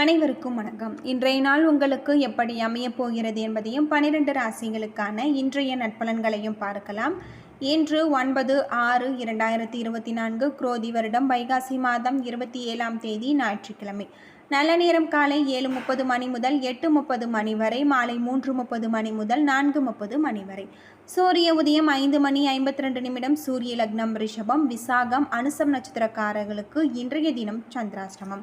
அனைவருக்கும் வணக்கம். இன்றைய நாள் உங்களுக்கு எப்படி அமையப் போகிறது என்பதையும் பனிரெண்டு ராசிகளுக்கான இன்றைய நட்பலன்களையும் பார்க்கலாம். இன்று ஒன்பது ஆறு இரண்டாயிரத்தி இருபத்தி நான்கு குரோதி வருடம் வைகாசி மாதம் இருபத்தி ஏழாம் தேதி ஞாயிற்றுக்கிழமை. நல்ல நேரம் காலை ஏழு முப்பது மணி முதல் எட்டு முப்பது மணி வரை மாலை மூன்று முப்பது மணி முதல் நான்கு முப்பது மணி வரை. சூரிய உதயம் ஐந்து மணி ஐம்பத்தி ரெண்டு நிமிடம் சூரிய லக்னம் ரிஷபம் விசாகம் அனுசம் நட்சத்திரக்காரர்களுக்கு இன்றைய தினம் சந்திராஷ்டமம்.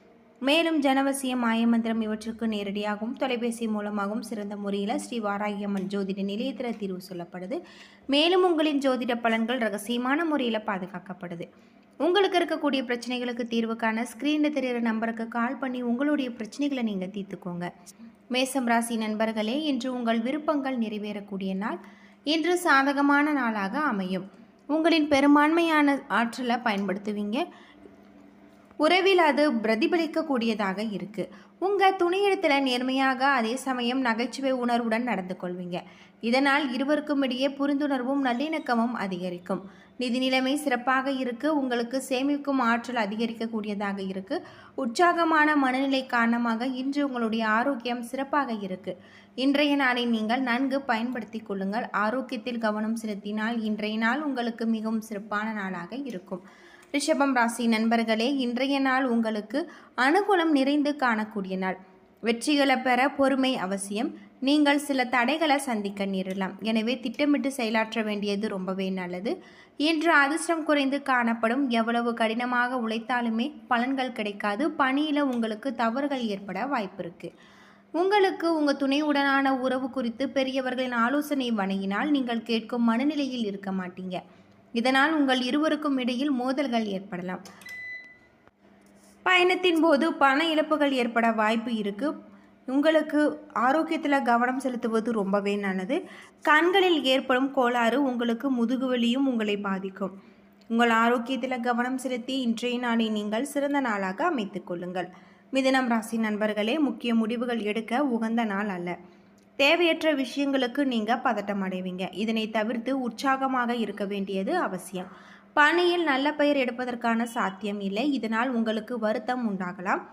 மேலும் ஜனவசியம் மாயமந்திரம் இவற்றுக்கு நேரடியாகவும் தொலைபேசி மூலமாகவும் சிறந்த முறையில் ஸ்ரீ வாராகியம்மன் ஜோதிட நிலையத்தில் தீர்வு சொல்லப்படுது. மேலும் உங்களின் ஜோதிட பலன்கள் ரகசியமான முறையில் பாதுகாக்கப்படுது. உங்களுக்கு இருக்கக்கூடிய பிரச்சனைகளுக்கு தீர்வு காண ஸ்க்ரீனில் தெரிகிற நம்பருக்கு கால் பண்ணி உங்களுடைய பிரச்சனைகளை நீங்கள் தீர்த்துக்கோங்க. மேசம் ராசி நண்பர்களே இன்று உங்கள் விருப்பங்கள் நிறைவேறக்கூடிய நாள். இன்று சாதகமான நாளாக அமையும். உங்களின் பெரும்பான்மையான ஆற்றலை பயன்படுத்துவீங்க. உறவில் அது பிரதிபலிக்கக்கூடியதாக இருக்கு. உங்க துணையிடத்தில் நேர்மையாக அதே சமயம் நகைச்சுவை உணர்வுடன் நடந்து கொள்வீங்க. இதனால் இருவருக்கும் இடையே புரிந்துணர்வும் நல்லிணக்கமும் அதிகரிக்கும். நிதி நிலைமை சிறப்பாக இருக்கு. உங்களுக்கு சேமிக்கும் ஆற்றல் அதிகரிக்கக்கூடியதாக இருக்கு. உற்சாகமான மனநிலை காரணமாக இன்று உங்களுடைய ஆரோக்கியம் சிறப்பாக இருக்கு. இன்றைய நாளை நீங்கள் நன்கு பயன்படுத்திக் கொள்ளுங்கள். ஆரோக்கியத்தில் கவனம் செலுத்தினால் இன்றைய நாள் உங்களுக்கு மிகவும் சிறப்பான நாளாக இருக்கும். ரிஷபம் ராசி நண்பர்களே இன்றைய நாள் உங்களுக்கு அனுகூலம் நிறைந்து காணக்கூடிய நாள். வெற்றிகளை பெற பொறுமை அவசியம். நீங்கள் சில தடைகளை சந்திக்க நேரலாம் எனவே திட்டமிட்டு செயலாற்ற வேண்டியது ரொம்பவே நல்லது. இன்று அதிர்ஷ்டம் குறைந்து காணப்படும். எவ்வளவு கடினமாக உழைத்தாலுமே பலன்கள் கிடைக்காது. பணியில் உங்களுக்கு தவறுகள் ஏற்பட வாய்ப்பு இருக்குது உங்களுக்கு உங்கள் துணையுடனான உறவு குறித்து பெரியவர்களின் ஆலோசனை வணங்கினால் நீங்கள் கேட்கும் மனநிலையில் இருக்க மாட்டீங்க. இதனால் உங்கள் இருவருக்கும் இடையில் மோதல்கள் ஏற்படலாம். பயணத்தின் போது பண இழப்புகள் ஏற்பட வாய்ப்பு இருக்குது உங்களுக்கு ஆரோக்கியத்தில் கவனம் செலுத்துவது ரொம்பவே நல்லது. கண்களில் ஏற்படும் கோளாறு உங்களுக்கு முதுகுவலியும் உங்களை பாதிக்கும். உங்கள் ஆரோக்கியத்தில் கவனம் செலுத்தி இன்றைய நாளை நீங்கள் சிறந்த நாளாக அமைத்துக் கொள்ளுங்கள். மிதனம் ராசி நண்பர்களே முக்கிய முடிவுகள் எடுக்க உகந்த நாள் அல்ல. தேவையற்ற விஷயங்களுக்கு நீங்கள் பதட்டம் அடைவீங்க. இதனை தவிர்த்து உற்சாகமாக இருக்க வேண்டியது அவசியம். பணியில் நல்ல பெயர் எடுப்பதற்கான சாத்தியம் இல்லை. இதனால் உங்களுக்கு வருத்தம் உண்டாகலாம்.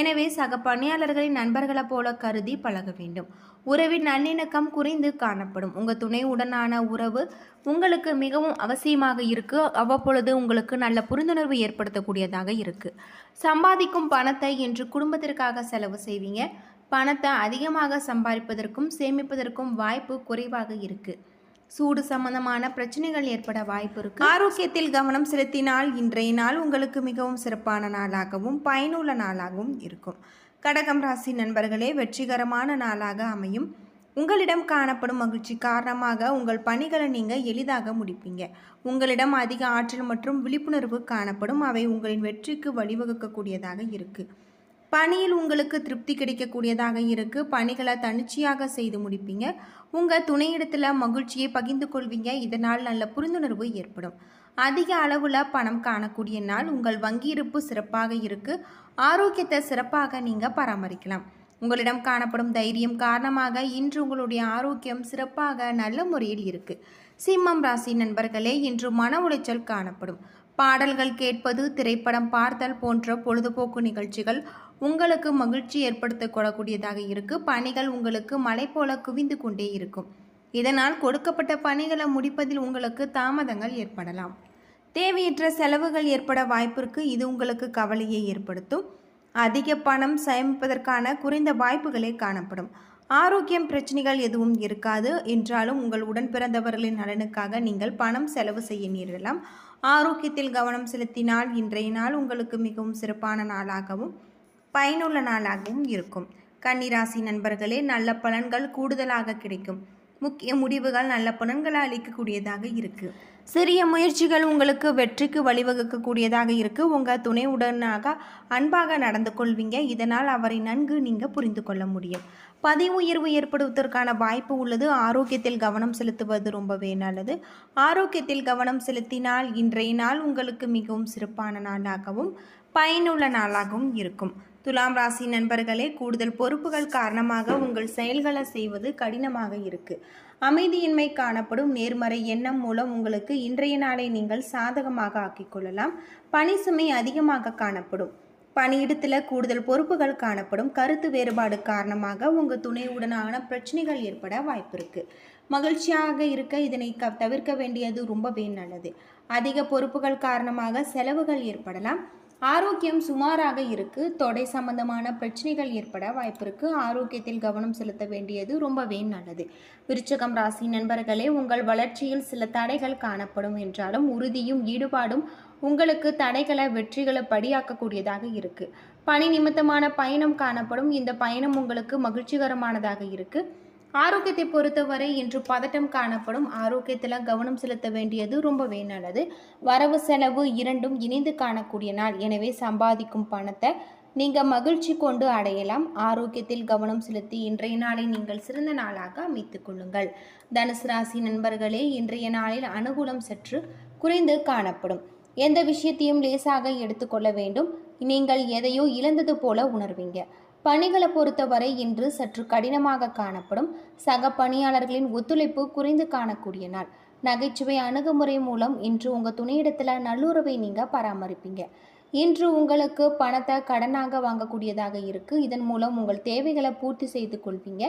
எனவே சக பணியாளர்களின் நண்பர்களைப் போல கருதி பழக வேண்டும். உறவின் நல்லிணக்கம் குறைந்து காணப்படும். உங்கள் துணையுடனான உறவு உங்களுக்கு மிகவும் அவசியமாக இருக்கு. அவ்வப்பொழுது உங்களுக்கு நல்ல புரிந்துணர்வு ஏற்படுத்தக்கூடியதாக இருக்கு. சம்பாதிக்கும் பணத்தை இன்று குடும்பத்திற்காக செலவு செய்வீங்க. பணத்தை அதிகமாக சம்பாதிப்பதற்கும் சேமிப்பதற்கும் வாய்ப்பு குறைவாக இருக்கு. சூடு சம்பந்தமான பிரச்சனைகள் ஏற்பட வாய்ப்பு இருக்கு. ஆரோக்கியத்தில் கவனம் செலுத்தினால் இன்றைய நாள் உங்களுக்கு மிகவும் சிறப்பான நாளாகவும் பயனுள்ள நாளாகவும் இருக்கும். கடகம் ராசி நண்பர்களே வெற்றிகரமான நாளாக அமையும். உங்களிடம் காணப்படும் மகிழ்ச்சி காரணமாக உங்கள் பணிகளை நீங்கள் எளிதாக முடிப்பீங்க. உங்களிடம் அதிக ஆற்றல் மற்றும் விழிப்புணர்வு காணப்படும். அவை உங்களின் வெற்றிக்கு வழிவகுக்கக்கூடியதாக இருக்குது பணியில் உங்களுக்கு திருப்தி கிடைக்கக்கூடியதாக இருக்கு. பணிகளை தனிச்சையாக செய்து முடிப்பீங்க. உங்கள் துணையிடத்தில் மகிழ்ச்சியை பகிர்ந்து கொள்வீங்க. இதனால் நல்ல புரிந்துணர்வு ஏற்படும். அதிக அளவில் பணம் காணக்கூடிய நாள் உங்கள் வங்கி இருப்பு சிறப்பாக இருக்கு. ஆரோக்கியத்தை சிறப்பாக நீங்கள் பராமரிக்கலாம். உங்களிடம் காணப்படும் தைரியம் காரணமாக இன்று உங்களுடைய ஆரோக்கியம் சிறப்பாக நல்ல முறையில் இருக்கு. சிம்மம் ராசி நண்பர்களே இன்று மன உளைச்சல் காணப்படும். பாடல்கள் கேட்பது திரைப்படம் பார்த்தல் போன்ற பொழுதுபோக்கு நிகழ்ச்சிகள் உங்களுக்கு மகிழ்ச்சி ஏற்படுத்தக்கூடக்கூடியதாக இருக்கு. பணிகள் உங்களுக்கு மலை போல குவிந்து கொண்டே இருக்கும். இதனால் கொடுக்கப்பட்ட பணிகளை முடிப்பதில் உங்களுக்கு தாமதங்கள் ஏற்படலாம். தேவையற்ற செலவுகள் ஏற்பட வாய்ப்பிற்கு இது உங்களுக்கு கவலையை ஏற்படுத்தும். அதிக பணம் சேமிப்பதற்கான குறைந்த வாய்ப்புகளே காணப்படும். ஆரோக்கியம் பிரச்சனைகள் எதுவும் இருக்காது. என்றாலும் உங்கள் உடன் பிறந்தவர்களின் நலனுக்காக நீங்கள் பணம் செலவு செய்ய நேரிடலாம். ஆரோக்கியத்தில் கவனம் செலுத்தினால் இன்றைய நாள் உங்களுக்கு மிகவும் சிறப்பான நாளாகவும் பயனுள்ள நாளாகவும் இருக்கும். கன்னிராசி நண்பர்களே நல்ல பலன்கள் கூடுதலாக கிடைக்கும். முக்கிய முடிவுகள் நல்ல பலன்களை அளிக்கக்கூடியதாக இருக்கு. சிறிய முயற்சிகள் உங்களுக்கு வெற்றிக்கு வழிவகுக்கக்கூடியதாக இருக்கு. உங்க துணைவுடனாக அன்பாக நடந்து கொள்வீங்க. இதனால் அவரை நன்கு நீங்க புரிந்து கொள்ள முடியும். பதவி உயர்வு ஏற்படுவதற்கான வாய்ப்பு உள்ளது. ஆரோக்கியத்தில் கவனம் செலுத்துவது ரொம்பவே நல்லது. ஆரோக்கியத்தில் கவனம் செலுத்தினால் இன்றைய நாள் உங்களுக்கு மிகவும் சிறப்பான நாளாகவும் பயனுள்ள நாளாகவும் இருக்கும். துலாம் ராசி நண்பர்களே கூடுதல் பொறுப்புகள் காரணமாக உங்கள் செயல்களை செய்வது கடினமாக இருக்கு. அமைதியின்மை காணப்படும் நேர்மறை எண்ணம் மூலம் உங்களுக்கு இன்றைய நாளை நீங்கள் சாதகமாக ஆக்கிக்கொள்ளலாம் பணி சுமை அதிகமாக காணப்படும். பணியிடத்தில் கூடுதல் பொறுப்புகள் காணப்படும். கருத்து வேறுபாடு காரணமாக உங்கள் துணையுடனான பிரச்சனைகள் ஏற்பட வாய்ப்பு இருக்குது மகிழ்ச்சியாக இருக்க இதனை க தவிர்க்க வேண்டியது ரொம்பவே நல்லது. அதிக பொறுப்புகள் காரணமாக செலவுகள் ஏற்படலாம். ஆரோக்கியம் சுமாராக இருக்கு. தொடை சம்பந்தமான பிரச்சனைகள் ஏற்பட வாய்ப்பு இருக்கு. ஆரோக்கியத்தில் கவனம் செலுத்த வேண்டியது ரொம்பவே நல்லது. விருச்சகம் ராசி நண்பர்களே உங்கள் வளர்ச்சியில் சில தடைகள் காணப்படும் என்றாலும் உறுதியும் ஈடுபாடும் உங்களுக்கு தடைகளை வெற்றிகளை படியாக்கக்கூடியதாக இருக்கு. பணி நிமித்தமான பயணம் காணப்படும். இந்த பயணம் உங்களுக்கு மகிழ்ச்சிகரமானதாக இருக்குது ஆரோக்கியத்தை பொறுத்தவரை இன்று பதட்டம் காணப்படும். ஆரோக்கியத்தில் கவனம் செலுத்த வேண்டியது ரொம்பவே நல்லது. வரவு செலவு இரண்டும் இணைந்து காணக்கூடிய நாள். எனவே சம்பாதிக்கும் பணத்தை நீங்கள் மகிழ்ச்சி கொண்டு அடையலாம். ஆரோக்கியத்தில் கவனம் செலுத்தி இன்றைய நாளை நீங்கள் சிறந்த நாளாக அமைத்துக் கொள்ளுங்கள். தனுசு ராசி நண்பர்களே இன்றைய நாளில் அனுகூலம் சற்று குறைந்து காணப்படும். எந்த விஷயத்தையும் லேசாக எடுத்துக்கொள்ள வேண்டும். நீங்கள் எதையோ இழந்தது போல உணர்வீங்க. பணிகளை பொறுத்தவரை இன்று சற்று கடினமாக காணப்படும் சக பணியாளர்களின் ஒத்துழைப்பு குறைந்து காணக்கூடிய நாள். நகைச்சுவை அணுகுமுறை மூலம் இன்று உங்கள் துணையிடத்தில் நல்லுறவை நீங்கள் பராமரிப்பீங்க. இன்று உங்களுக்கு பணத்தை கடனாக வாங்கக்கூடியதாக இருக்கு. இதன் மூலம் உங்கள் தேவைகளை பூர்த்தி செய்து கொள்வீங்க.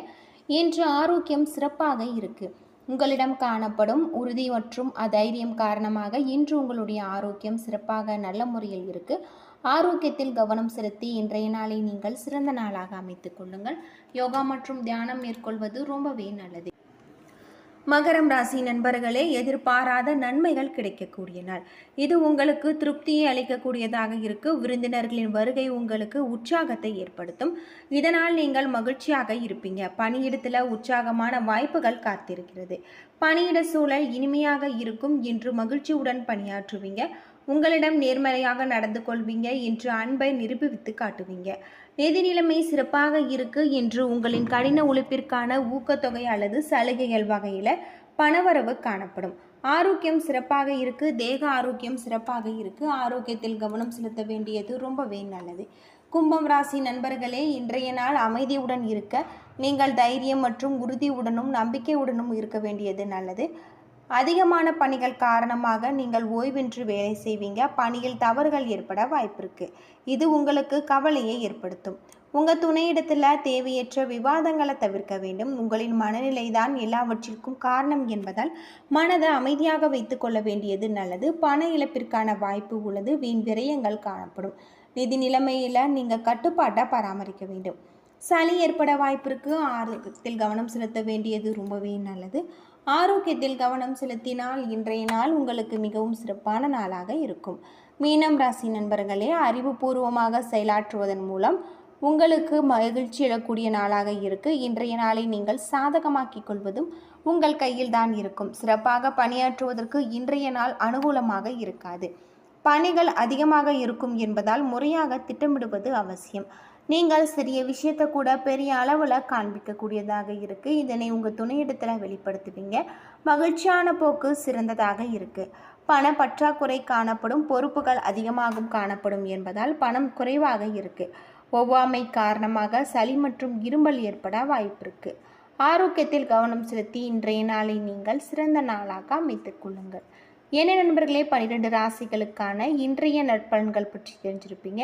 இன்று ஆரோக்கியம் சிறப்பாக இருக்கு. உங்களிடம் காணப்படும் உறுதி மற்றும் அதைரியம் காரணமாக இன்று உங்களுடைய ஆரோக்கியம் சிறப்பாக நல்ல முறையில் இருக்குது ஆரோக்கியத்தில் கவனம் செலுத்தி இன்றைய நாளை நீங்கள் சிறந்த நாளாக அமைத்துக் கொள்ளுங்கள். யோகா மற்றும் தியானம் மேற்கொள்வது ரொம்பவே நல்லது. மகரம் ராசி நண்பர்களே எதிர்பாராத நன்மைகள் கிடைக்கக்கூடிய நாள். இது உங்களுக்கு திருப்தியை அளிக்கக்கூடியதாக இருக்கு. விருந்தினர்களின் வருகை உங்களுக்கு உற்சாகத்தை ஏற்படுத்தும். இதனால் நீங்கள் மகிழ்ச்சியாக இருப்பீங்க. பணியிடத்தில் உற்சாகமான வாய்ப்புகள் காத்திருக்கிறது. பணியிட சூழல் இனிமையாக இருக்கும். என்று மகிழ்ச்சியுடன் பணியாற்றுவீங்க. உங்களிடம் நேர்மறையாக நடந்து கொள்வீங்க என்று அன்பை நிரூபித்து காட்டுவீங்க. நிதி நிலைமை சிறப்பாக இருக்கு என்று உங்களின் கடின உழைப்பிற்கான ஊக்கத்தொகை அல்லது சலுகைகள் வகையில் பணவரவு காணப்படும். ஆரோக்கியம் சிறப்பாக இருக்கு தேக ஆரோக்கியம் சிறப்பாக இருக்கு. ஆரோக்கியத்தில் கவனம் செலுத்த வேண்டியது ரொம்பவே நல்லது. கும்பம் ராசி நண்பர்களே இன்றைய நாள் அமைதியுடன் இருக்க நீங்கள் தைரியம் மற்றும் உறுதியுடனும் நம்பிக்கையுடனும் இருக்க வேண்டியது நல்லது. அதிகமான பணிகள் காரணமாக நீங்கள் ஓய்வின்றி வேலை செய்வீங்க. பணியில் தவறுகள் ஏற்பட வாய்ப்பிருக்கு. இது உங்களுக்கு கவலையை ஏற்படுத்தும். உங்கள் துணையிடத்தில் தேவையற்ற விவாதங்களை தவிர்க்க வேண்டும். உங்களின் மனநிலை தான் எல்லாவற்றிற்கும் காரணம் என்பதால் மனதை அமைதியாக வைத்துக்கொள்ள வேண்டியது நல்லது. பண இழப்பிற்கான வாய்ப்பு உள்ளது. வீண் விரயங்கள் காணப்படும். நிதி நிலைமையில் நீங்கள் கட்டுப்பாட்டை பராமரிக்க வேண்டும். சளி ஏற்பட வாய்ப்பிற்கு ஆரோக்கியத்தில் கவனம் செலுத்த வேண்டியது ரொம்பவே நல்லது. ஆரோக்கியத்தில் கவனம் செலுத்தினால் இன்றைய நாள் உங்களுக்கு மிகவும் சிறப்பான நாளாக இருக்கும். மீனம் ராசி நண்பர்களே அறிவுபூர்வமாக செயலாற்றுவதன் மூலம் உங்களுக்கு மகிழ்ச்சி எழக்கூடிய நாளாக இருக்கு. இன்றைய நாளை நீங்கள் சாதகமாக்கிக் கொள்வதும் உங்கள் கையில் தான் இருக்கும். சிறப்பாக பணியாற்றுவதற்கு இன்றைய நாள் அனுகூலமாக இருக்காது. பணிகள் அதிகமாக இருக்கும் என்பதால் முறையாக திட்டமிடுவது அவசியம். நீங்கள் சிறிய விஷயத்தை கூட பெரிய அளவில் காண்பிக்கக்கூடியதாக இருக்குது இதனை உங்கள் துணையிடத்தில் வெளிப்படுத்துவீங்க. மகிழ்ச்சியான போக்கு சிறந்ததாக இருக்குது பண பற்றாக்குறை காணப்படும் பொறுப்புகள் அதிகமாகும் காணப்படும் என்பதால் பணம் குறைவாக இருக்குது ஒவ்வாமை காரணமாக சளி மற்றும் இரும்பல் ஏற்பட வாய்ப்பு இருக்குது ஆரோக்கியத்தில் கவனம் செலுத்தி இன்றைய நாளை நீங்கள் சிறந்த நாளாக அமைத்துக் கொள்ளுங்கள். என்ன நண்பர்களே பன்னிரெண்டு ராசிகளுக்கான இன்றைய நற்பலன்கள் பற்றி தெரிஞ்சிருப்பீங்க.